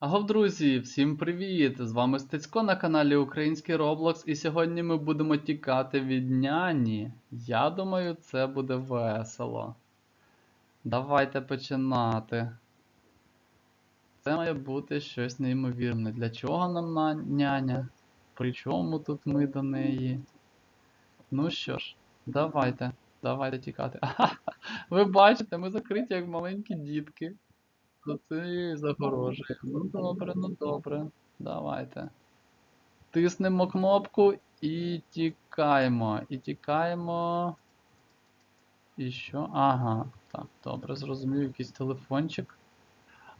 Агов, друзі, всім привіт! З вами Стецько на каналі Український Roblox, і сьогодні ми будемо тікати від няні. Я думаю, це буде весело. Давайте починати. Це має бути щось неймовірне. Для чого нам на- няня? При чому тут ми до неї? Ну що ж, давайте, давайте тікати. Ви бачите, ми закриті як маленькі дітки. За цією загорожею. Ну добре, ну добре. Давайте. Тиснемо кнопку і тікаємо. І тікаємо. І що? Ага. Так, добре, зрозумів, якийсь телефончик.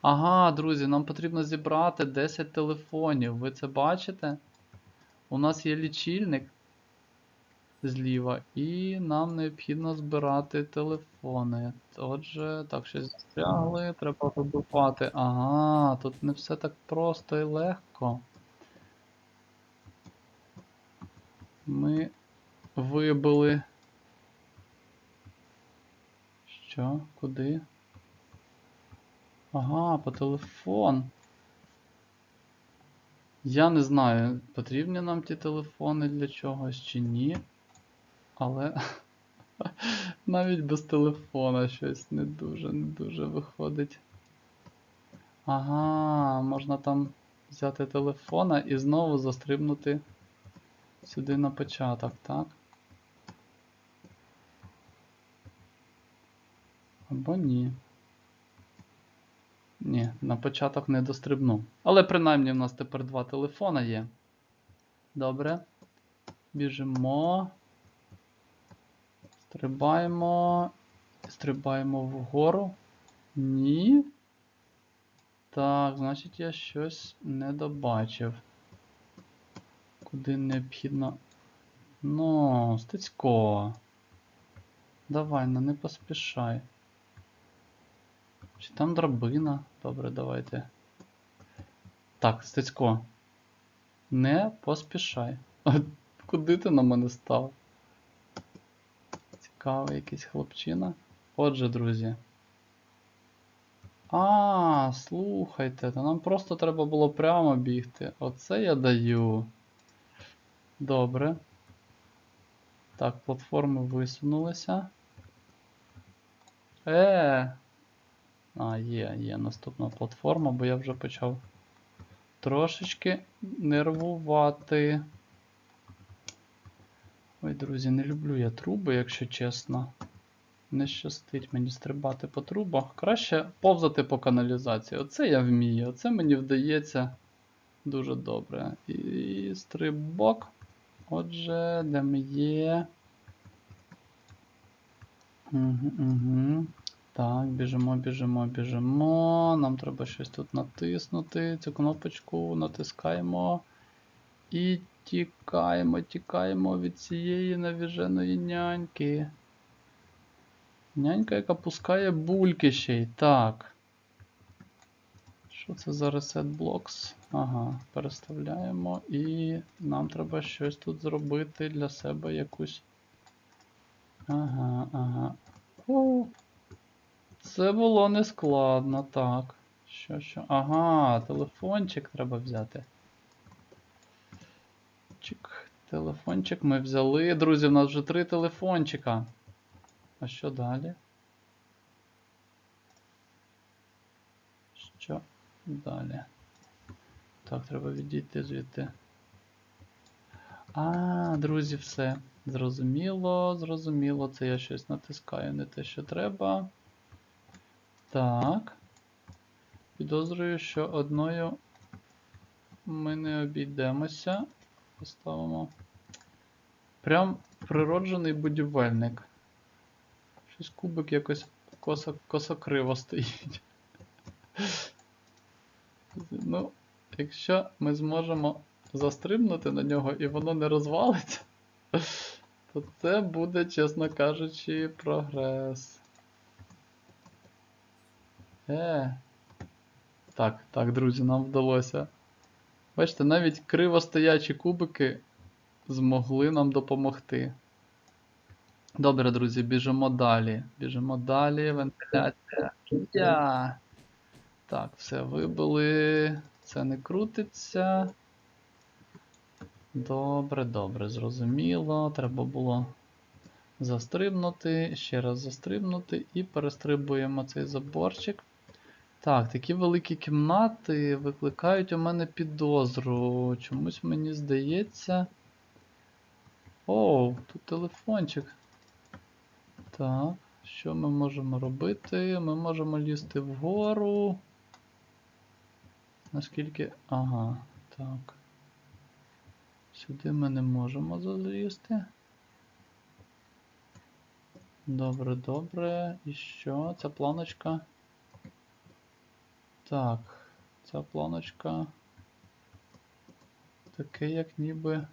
Ага, друзі, нам потрібно зібрати 10 телефонів. Ви це бачите? У нас є лічильник зліва, і нам необхідно збирати телефони. Отже, так, щось застрягли, треба вибивати. Ага, тут не все так просто і легко. Ми вибили. Що? Куди? Ага, по телефон. Я не знаю, потрібні нам ті телефони для чогось чи ні. Але навіть без телефона щось не дуже, не дуже виходить. Ага, можна там взяти телефона і знову застрибнути сюди на початок, так? Або ні. Ні, на початок не дострибну. Але принаймні в нас тепер два телефона є. Добре. Біжимо. Стрибаємо. Стрибаємо вгору. Ні. Так, значить я щось не добачив. Куди необхідно. Ну, Стецько. Давай, ну не поспішай. Чи там драбина? Добре, давайте. Так, Стецько. Не поспішай. Куди ти на мене став? Цікавий якийсь хлопчина. Отже, друзі. А, слухайте, то нам просто треба було прямо бігти. Оце я даю. Добре. Так, платформи висунулися. Е. А, є, є наступна платформа, бо я вже почав трошечки нервувати. Ой, друзі, не люблю я труби, якщо чесно. Не щастить мені стрибати по трубах. Краще повзати по каналізації. Оце я вмію, оце мені вдається дуже добре. І стрибок. Отже, де ми є. Угу, угу. Так, біжимо, біжимо, біжимо. Нам треба щось тут натиснути. Цю кнопочку натискаємо. І тікаємо, тікаємо від цієї навіженої няньки. Нянька, яка пускає бульки ще й. Так. Що це за Reset Blocks? Ага, переставляємо і нам треба щось тут зробити для себе якусь. Ага, ага. О, це було нескладно, так. Що, що? Ага, телефончик треба взяти. Телефончик ми взяли. Друзі, в нас вже три телефончика. А що далі? Що далі? Так, треба відійти звідти. А, друзі, все. Зрозуміло, зрозуміло. Це я щось натискаю, не те, що треба. Так. Підозрюю, що одною ми не обійдемося. Поставимо. Прям природжений будівельник. Щось кубик якось косо, косо-криво стоїть. Ну, якщо ми зможемо застрибнути на нього і воно не розвалиться, то це буде, чесно кажучи, прогрес. Е. Так, так, друзі, нам вдалося. Бачите, навіть кривостоячі кубики змогли нам допомогти. Добре, друзі, біжимо далі. Біжимо далі. Вентиляція. Так, все вибили. Це не крутиться. Добре, добре, зрозуміло. Треба було застрибнути, ще раз застрибнути і перестрибуємо цей заборчик. Так, такі великі кімнати викликають у мене підозру. Чомусь мені здається. Оу, тут телефончик. Так, що ми можемо робити? Ми можемо лізти вгору. Наскільки. Ага, так. Сюди ми не можемо залізти. Добре, добре. І що? Ця планочка. Так, ця планочка. Таке, як ніби.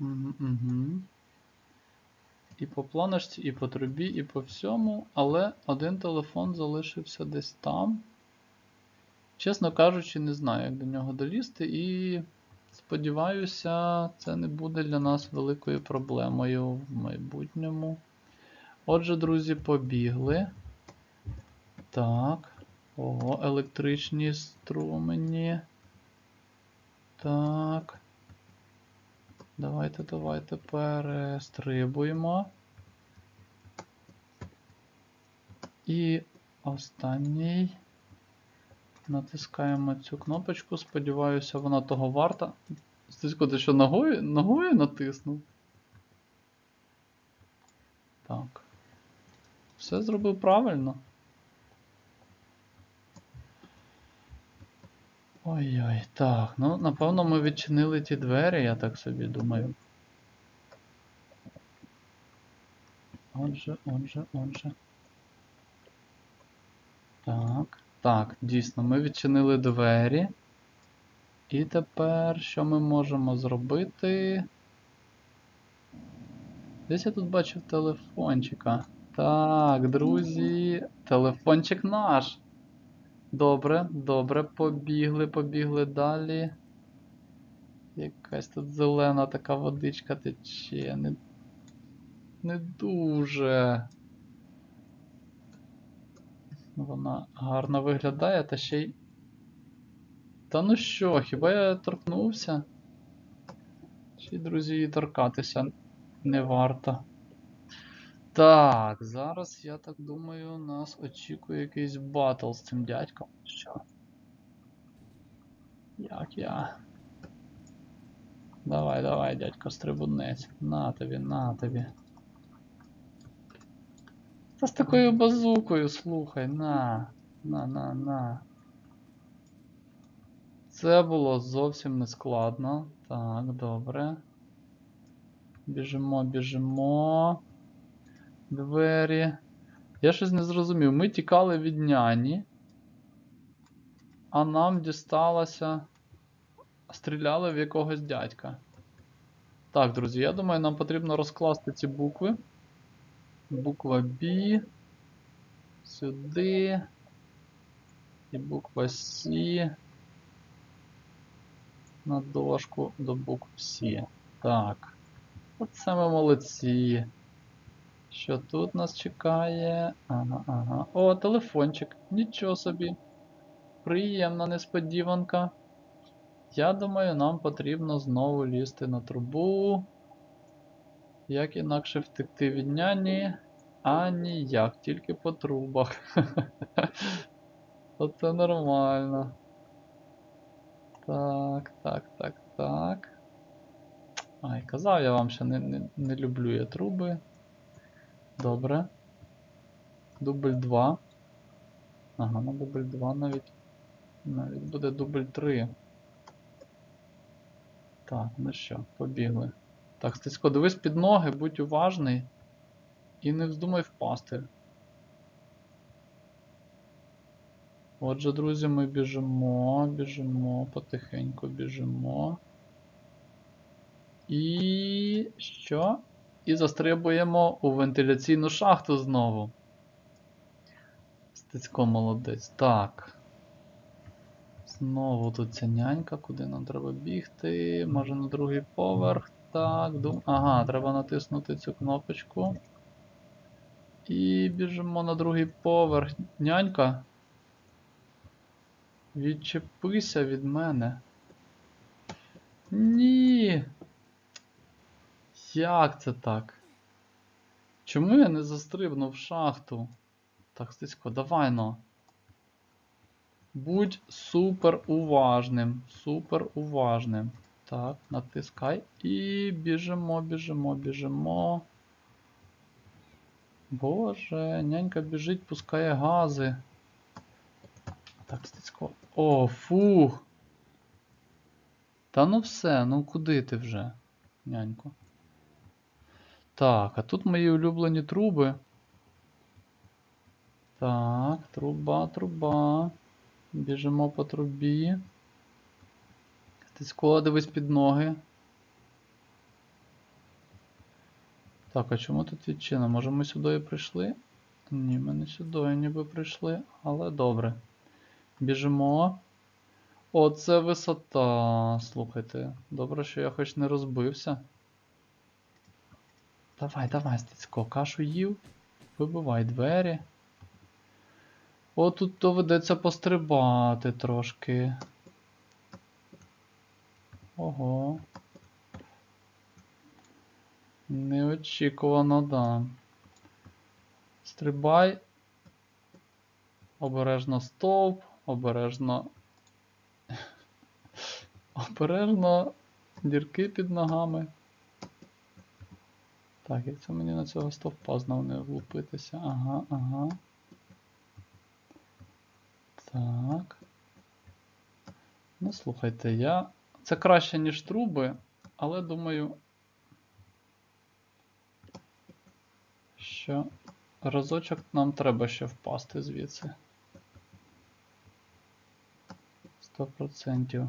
Угу. І по планочці, і по трубі, і по всьому, але один телефон залишився десь там. Чесно кажучи, не знаю, як до нього долізти, і сподіваюся, це не буде для нас великою проблемою в майбутньому. Отже, друзі, побігли. Так. Ого, електричні струмені. Так. Давайте, давайте перестрибуємо. І останній. Натискаємо цю кнопочку. Сподіваюся, вона того варта. Стисько, ти що ногою, ногою натиснув? Так. Все зробив правильно. Ой-ой, так, ну напевно ми відчинили ті двері, я так собі думаю. Отже, отже, отже. Так, так, дійсно, ми відчинили двері. І тепер що ми можемо зробити? Десь я тут бачив телефончика. Так, друзі, телефончик наш. Добре, добре, побігли, побігли далі. Якась тут зелена така водичка тече. Не, не дуже. Вона гарно виглядає, та ще й. Та ну що, хіба я торкнувся? Й, друзі, торкатися не варто. Так, зараз, я так думаю, нас очікує якийсь батл з цим дядьком. Що? Як я? Давай, давай, дядько, стрибунець. На тобі, на тобі. Та з такою базукою, слухай, на. На, на, на. Це було зовсім не складно. Так, добре. Біжимо, біжимо. Двері. Я щось не зрозумів. Ми тікали від няні. А нам дісталося. Стріляли в якогось дядька. Так, друзі, я думаю, нам потрібно розкласти ці букви. Буква B. Сюди. І буква C. На дошку до букв С. Так. Оце ми молодці. Що тут нас чекає? Ага, ага. О, телефончик. Нічого собі. Приємна несподіванка. Я думаю, нам потрібно знову лізти на трубу. Як інакше втекти від няні? А ніяк, тільки по трубах. Оце нормально. Так, так, так, так. Ай, казав я вам, що не, не, не люблю я труби. Добре. Дубль 2. Ага, на дубль 2 навіть. Навіть буде дубль 3. Так, ну що, побігли. Так, Стецько, дивись під ноги, будь уважний. І не вздумай впасти. Отже, друзі, ми біжимо, біжимо, потихеньку біжимо. І що? І застрибуємо у вентиляційну шахту знову. Стецько молодець. Так. Знову тут ця нянька, куди нам треба бігти. Може на другий поверх. Так, дум... Ага, треба натиснути цю кнопочку. І біжимо на другий поверх. Нянька. Відчепися від мене. Ні. Як це так? Чому я не застрибнув шахту? Так, стисько, давай но. Будь супер уважним. Супер уважним. Так, натискай і біжимо, біжимо, біжимо. Боже, нянька біжить, пускає гази. Так, стицько. О, фух. Та ну все, ну куди ти вже, нянько? Так, а тут мої улюблені труби. Так, труба, труба. Біжимо по трубі. Стицько, дивись під ноги. Так, а чому тут відчина? Може ми сюди прийшли? Ні, ми не сюди ніби прийшли, але добре. Біжимо. Оце висота. Слухайте. Добре, що я хоч не розбився. Давай, давай, Стецько, кашу їв. Вибивай двері. О, тут доведеться пострибати трошки. Ого. Неочікувано, да. Стрибай. Обережно стовп, обережно. Обережно дірки під ногами. Так, як це мені на цього стовпа знов не влупитися? Ага, ага. Так. Ну, слухайте, я. Це краще, ніж труби, але думаю. Що разочок нам треба ще впасти звідси. 100%.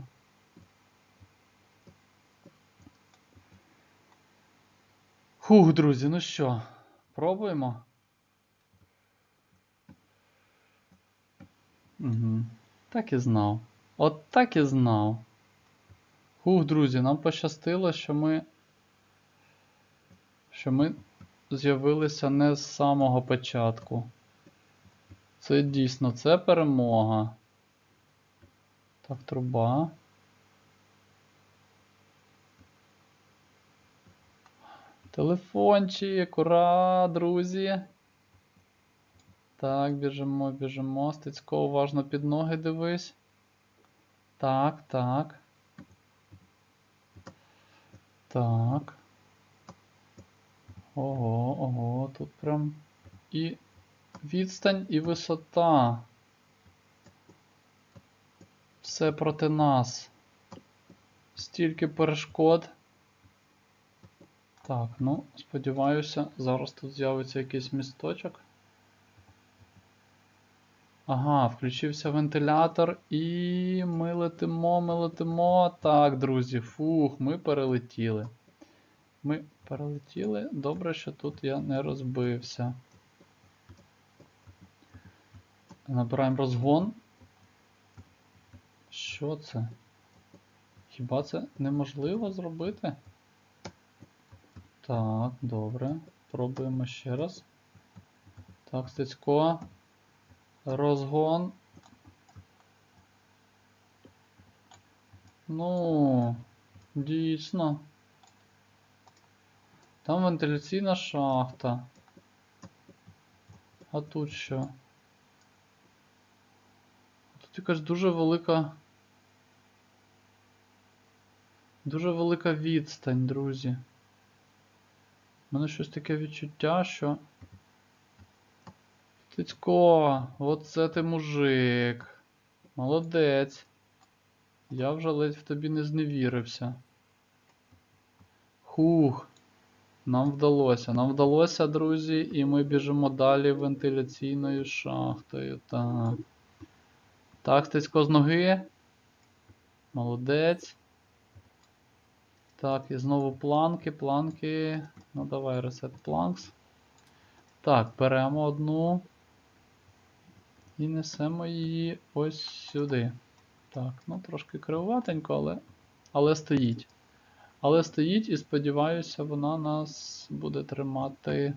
Фух, друзі, ну що, пробуємо? Угу. Так і знав. От так і знав. Фух, друзі, нам пощастило, що ми. Що ми з'явилися не з самого початку. Це дійсно, це перемога. Так, труба. Телефончик, ура, друзі. Так, біжимо, біжимо. Стецько, уважно під ноги дивись. Так, так. Так. Ого, ого, тут прям і відстань, і висота. Все проти нас. Стільки перешкод. Так, ну, сподіваюся, зараз тут з'явиться якийсь місточок. Ага, включився вентилятор і ми летимо, ми летимо. Так, друзі, фух, ми перелетіли. Ми перелетіли. Добре, що тут я не розбився. Набираємо розгон. Що це? Хіба це неможливо зробити? Так, добре. Пробуємо ще раз. Так, Стецько. Розгон. Ну, дійсно. Там вентиляційна шахта. А тут що? Тут якась дуже велика. Дуже велика відстань, друзі. У мене щось таке відчуття, що. Тицько, оце ти мужик. Молодець. Я вже ледь в тобі не зневірився. Хух. Нам вдалося. Нам вдалося, друзі, і ми біжимо далі вентиляційною шахтою. Так. Так, стецько з ноги. Молодець. Так, і знову планки, планки. Ну, давай reset planks. Так, беремо одну. І несемо її ось сюди. Так, ну трошки кривуватенько, але але стоїть. Але стоїть і сподіваюся, вона нас буде тримати.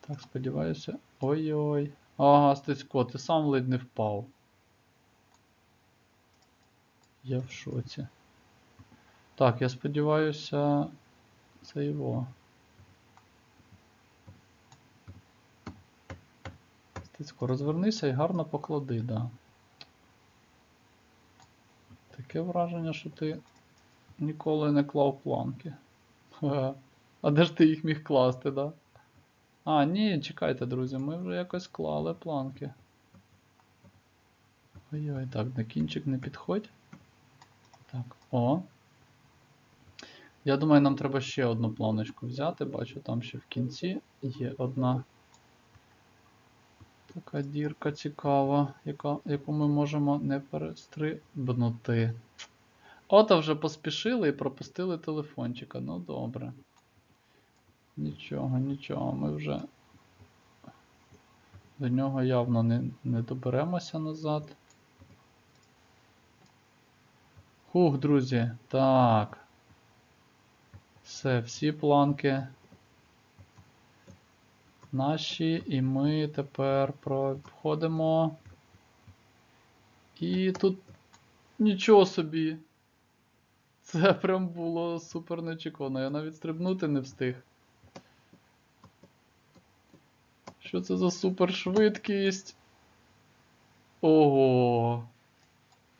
Так, сподіваюся. Ой-ой. Ага, Стецько, ти сам ледь не впав. Я в шоці. Так, я сподіваюся, це його. Стецько, розвернися і гарно поклади, да. Таке враження, що ти ніколи не клав планки. А де ж ти їх міг класти, да? А, ні, чекайте, друзі, ми вже якось клали планки. Ой-ой, так, на кінчик не підходь. Так, о. Я думаю, нам треба ще одну планочку взяти. Бачу, там ще в кінці є одна така дірка цікава, яка, яку ми можемо не перестрибнути. Ото вже поспішили і пропустили телефончика. Ну добре. Нічого, нічого, ми вже до нього явно не, не доберемося назад. Хух, друзі. Так. Все, всі планки наші, і ми тепер проходимо. І тут нічого собі. Це прям було супер неочікувано. Я навіть стрибнути не встиг. Що це за супершвидкість? Ого.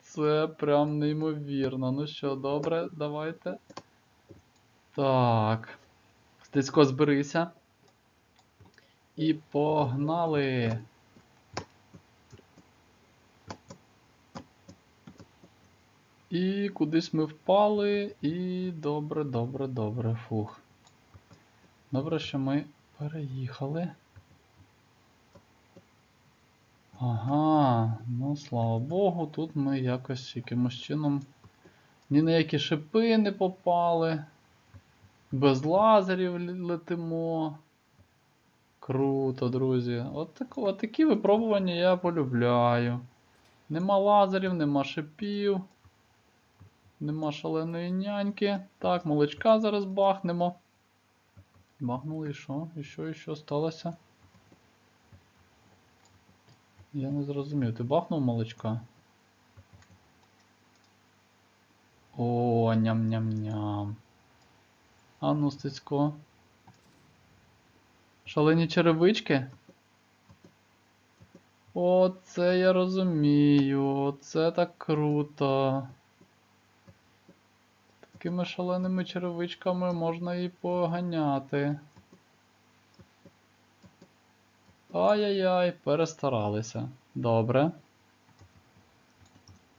Це прям неймовірно. Ну що, добре, давайте. Так. Стецько, зберися. І погнали. І кудись ми впали. І добре, добре, добре. Фух. Добре, що ми переїхали. Ага, ну слава Богу, тут ми якось якимось чином ні на які шипи не попали. Без лазерів летимо. Круто, друзі. От, так, от такі випробування я полюбляю. Нема лазерів, нема шипів. Нема шаленої няньки. Так, молочка зараз бахнемо. Бахнули і що? І що, і що сталося? Я не зрозумів. Ти бахнув молочка? О, ням-ням-ням. А ну, Стецько. Шалені черевички? О, це я розумію. Це так круто. Такими шаленими черевичками можна і поганяти. Ай-яй-яй, перестаралися. Добре.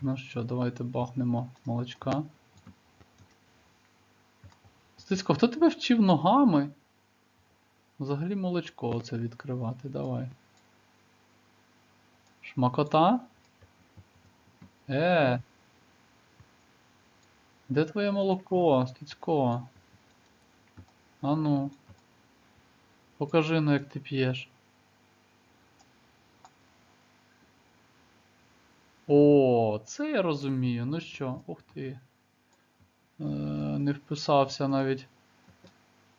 Ну що, давайте бахнемо молочка. Стицько, хто тебе вчив ногами? Взагалі молочко оце відкривати, давай. Шмакота? Е. Де твоє молоко, Стецько? Ану. Покажи ну, як ти п'єш. О, це я розумію. Ну що, ух ти. Е, не вписався навіть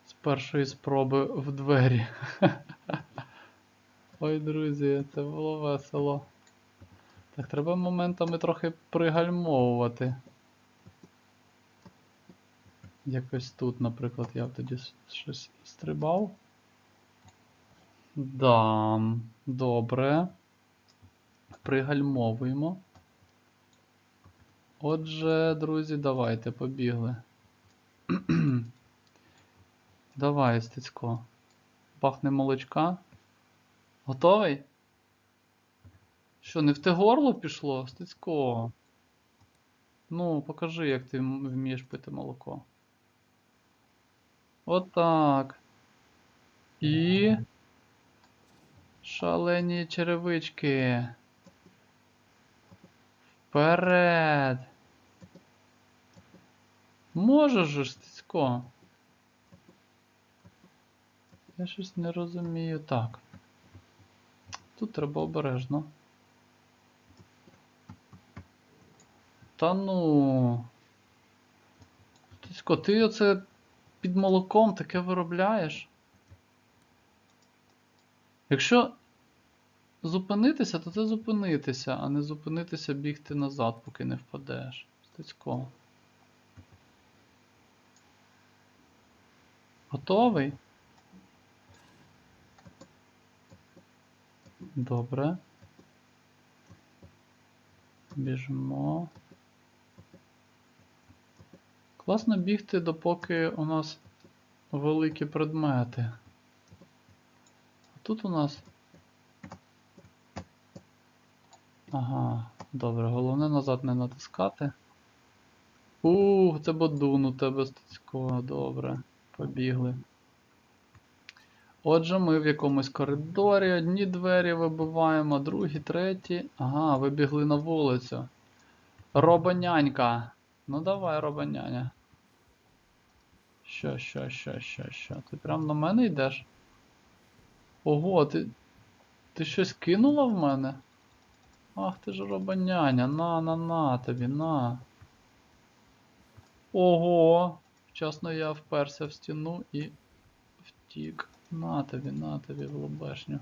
з першої спроби в двері. Ой, друзі, це було весело. Так, треба моментами трохи пригальмовувати. Якось тут, наприклад, я тоді щось стрибав. Да, добре. Пригальмовуємо. Отже, друзі, давайте побігли. Давай, Стецько. Пахне молочка. Готовий? Що, не в те горло пішло, Стецько? Ну, покажи, як ти вмієш пити молоко. Отак. І. Шалені черевички. Вперед. Можеш ж, Стецько? Я щось не розумію. Так. Тут треба обережно. Та ну. Стецько, ти оце під молоком таке виробляєш? Якщо зупинитися, то це зупинитися, а не зупинитися бігти назад, поки не впадеш. Стецько. Готовий? Добре. Біжимо. Класно бігти, допоки у нас великі предмети. А тут у нас. Ага, добре, головне назад не натискати. Ух, це бодун у тебе стецько, добре. Побігли. Отже, ми в якомусь коридорі одні двері вибиваємо, другі, треті. Ага, вибігли на вулицю. Робонянька. Ну давай, робоняня. Що, що, що, що, що? Ти прям на мене йдеш? Ого, ти. Ти щось кинула в мене? Ах ти ж робоняня, на, на, на тобі, на. Ого! Вчасно я вперся в стіну і втік. На тобі, на тобі в лобешню.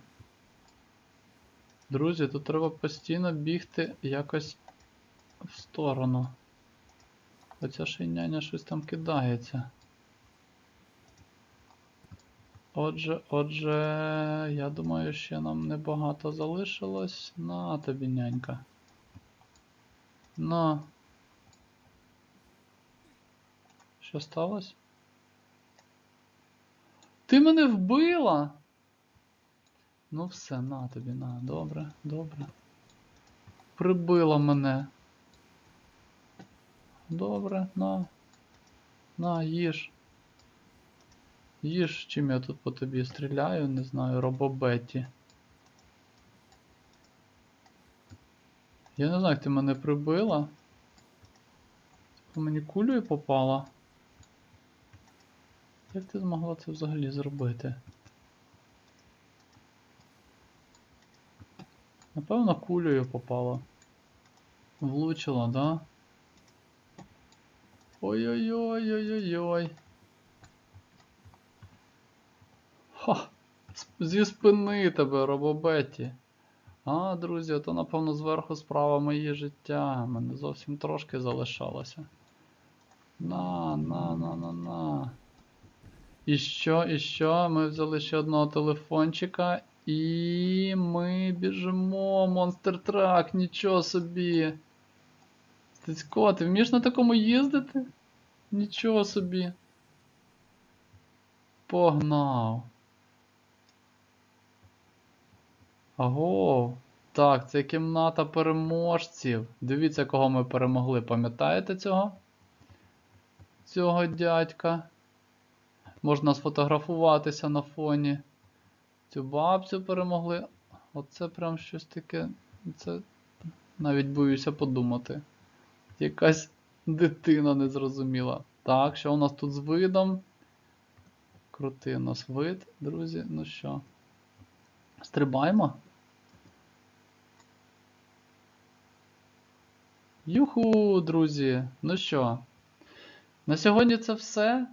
Друзі, тут треба постійно бігти якось в сторону. Оця шийняня щось там кидається. Отже, отже, я думаю, ще нам небагато залишилось. На тобі, нянька. На. Що сталося? Ти мене вбила? Ну все, на тобі, на, добре, добре. Прибила мене. Добре, на. На, їж. Їж, чим я тут по тобі стріляю, не знаю, робобеті. Я не знаю, як ти мене прибила. Ти по мені кулею попала. Як ти змогла це взагалі зробити? Напевно, кулею попала. Влучила, да? Ой-ой-ой-ой-ой-ой. Ха! Зі спини тебе, робобеті. А, друзі, то напевно зверху справа моє життя. Мене зовсім трошки залишалося. На, на, на, на, на. І що, і що? Ми взяли ще одного телефончика. І ми біжимо, монстр трак, нічого собі. Стецько, ти вмієш на такому їздити? Нічого собі. Погнав. Аго. Так, це кімната переможців. Дивіться, кого ми перемогли. Пам'ятаєте цього? Цього дядька. Можна сфотографуватися на фоні. Цю бабцю перемогли. Оце прям щось таке. Це навіть боюся подумати. Якась дитина незрозуміла. Так, що у нас тут з видом? Крутий у нас вид, друзі. Ну що? Стрибаємо? Юху, друзі! Ну що? На сьогодні це все.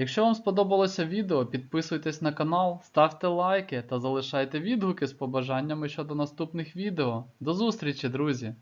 Якщо вам сподобалося відео, підписуйтесь на канал, ставте лайки та залишайте відгуки з побажаннями щодо наступних відео. До зустрічі, друзі!